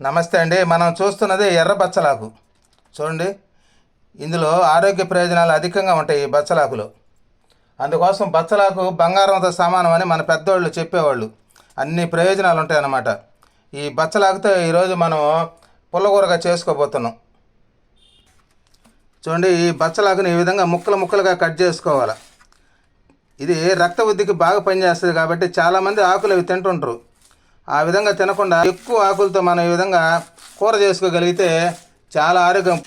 నమస్తే అండి. మనం చూస్తున్నది ఎర్ర బచ్చలాకు. చూడండి. ఇందులో ఆరోగ్య ప్రయోజనాలు అధికంగా ఉంటాయి ఈ బచ్చలాకులో. అందుకోసం బచ్చలాకు బంగారంతో సమానం అని మన పెద్దోళ్ళు చెప్పేవాళ్ళు. అన్ని ప్రయోజనాలు ఉంటాయి అన్నమాట ఈ బచ్చలాకుతో ఈరోజు మనం పుల్లగూరగా చేసుకోబోతున్నాం. చూడండి ఈ బచ్చలాకుని ఈ విధంగా ముక్కలు ముక్కలుగా కట్ చేసుకోవాలి. ఇది రక్త వృద్ధికి బాగా పనిచేస్తుంది కాబట్టి చాలామంది ఆకులు అవి తింటుంటారు ఆ విధంగా తినకుండా ఎక్కువ ఆకులతో మనం ఈ విధంగా కూర చేసుకోగలిగితే చాలా ఆరోగ్యం.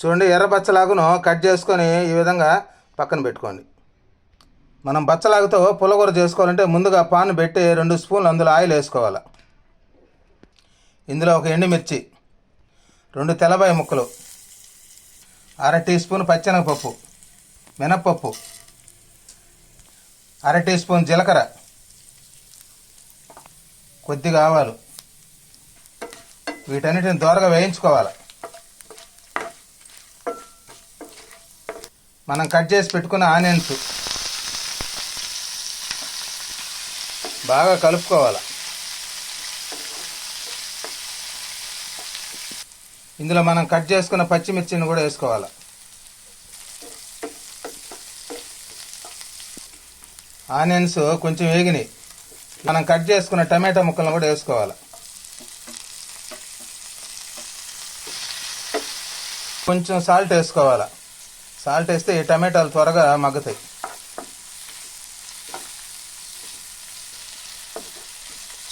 చూడండి ఎర్ర బచ్చలాగును కట్ చేసుకొని ఈ విధంగా పక్కన పెట్టుకోండి. మనం బచ్చలాగుతో పులగూర చేసుకోవాలంటే ముందుగా పాన్ పెట్టి రెండు స్పూన్లు అందులో ఆయిల్ వేసుకోవాలి. ఇందులో ఒక ఎండుమిర్చి రెండు తెల్లబాయి ముక్కలు అర టీ స్పూన్ పచ్చెనగపప్పు మినప్పప్పు అర టీ స్పూన్ జీలకర్ర. కొద్దిగా ఆవాలు. వీటన్నిటిని దోరగా వేయించుకోవాలి. మనం కట్ చేసి పెట్టుకున్న ఆనియన్స్ బాగా కలుపుకోవాలి. ఇందులో మనం కట్ చేసుకున్న పచ్చిమిర్చిని కూడా వేసుకోవాలి. ఆనియన్స్ కొంచెం వేగినాయి. మనం కట్ చేసుకున్న టమాటా ముక్కలను కూడా వేసుకోవాలి. కొంచెం సాల్ట్ వేసుకోవాలి. సాల్ట్ వేస్తే ఈ టమాటాలు త్వరగా మగ్గుతాయి.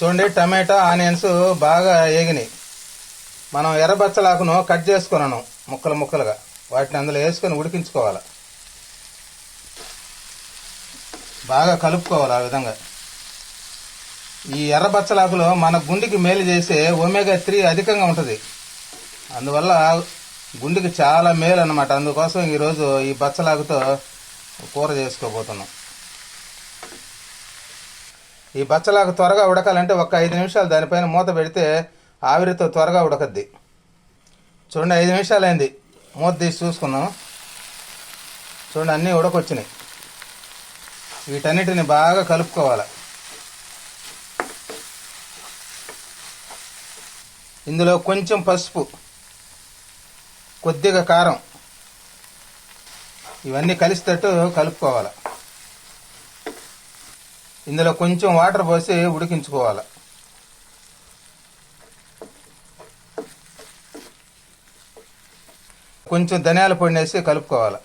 చూడండి టమాటా ఆనియన్స్ బాగా వేగినాయి. మనం ఎర్రబచ్చలాకును కట్ చేసుకున్నాను ముక్కలు ముక్కలుగా. వాటిని అందులో వేసుకొని ఉడికించుకోవాలి. బాగా కలుపుకోవాలి ఆ విధంగా. ఈ ఎర్రబచ్చలాకులో మన గుండెకి మేలు చేసే ఒమేగా త్రీ అధికంగా ఉంటుంది. అందువల్ల గుండెకి చాలా మేలు అనమాట అందుకోసం ఈరోజు ఈ బచ్చలాకుతో కూర చేసుకోబోతున్నాం. ఈ బచ్చలాకు త్వరగా ఉడకాలంటే ఒక ఐదు నిమిషాలు దానిపైన మూత పెడితే ఆవిరితో త్వరగా ఉడకద్ది. చూడండి ఐదు నిమిషాలు అయింది మూత తీసి చూసుకున్నాం. చూడండి అన్నీ ఉడకొచ్చినాయి. వీటన్నిటిని బాగా కలుపుకోవాలి. ఇందులో కొంచెం పసుపు కొద్దిగా కారం ఇవన్నీ కలిసేటట్టు కలుపుకోవాలి. ఇందులో కొంచెం వాటర్ పోసి ఉడికించుకోవాలి. కొంచెం ధనియాల పొడి వేసి కలుపుకోవాలి.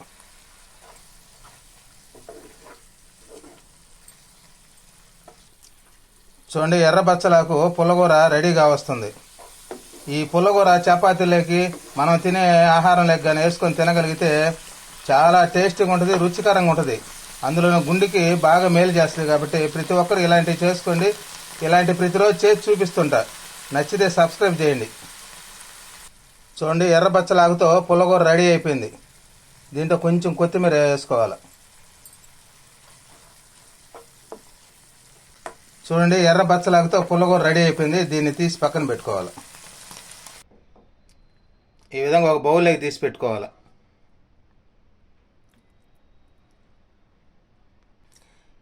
చూడండి ఎర్ర బచ్చలకు పుల్లగూర రెడీగా వస్తుంది. ఈ పుల్లగూర చపాతీలోకి మనం తినే ఆహారంలోకి కానీ వేసుకొని తినగలిగితే చాలా టేస్టీగా ఉంటుంది రుచికరంగా ఉంటుంది. అందులో గుండెకి బాగా మేలు చేస్తుంది కాబట్టి ప్రతి ఒక్కరు ఇలాంటివి చేసుకోండి. ఇలాంటి ప్రతిరోజు చేసి చూపిస్తుంటా. నచ్చితే సబ్స్క్రైబ్ చేయండి. చూడండి ఎర్ర బచ్చలాగుతో పుల్లగూర రెడీ అయిపోయింది. దీంట్లో కొంచెం కొత్తిమీర వేసుకోవాలి? చూడండి ఎర్ర బచ్చలాగుతో పుల్లగూర రెడీ అయిపోయింది. దీన్ని తీసి పక్కన పెట్టుకోవాలి. ఈ విధంగా ఒక బౌల్లోకి తీసి పెట్టుకోవాలి.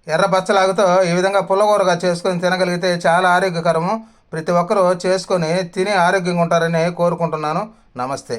ఎర్ర బచ్చలాగుతో ఈ విధంగా పుల్లగూరగా చేసుకొని తినగలిగితే చాలా ఆరోగ్యకరము. ప్రతి ఒక్కరూ చేసుకొని తిని ఆరోగ్యంగా ఉంటారని కోరుకుంటున్నాను. నమస్తే.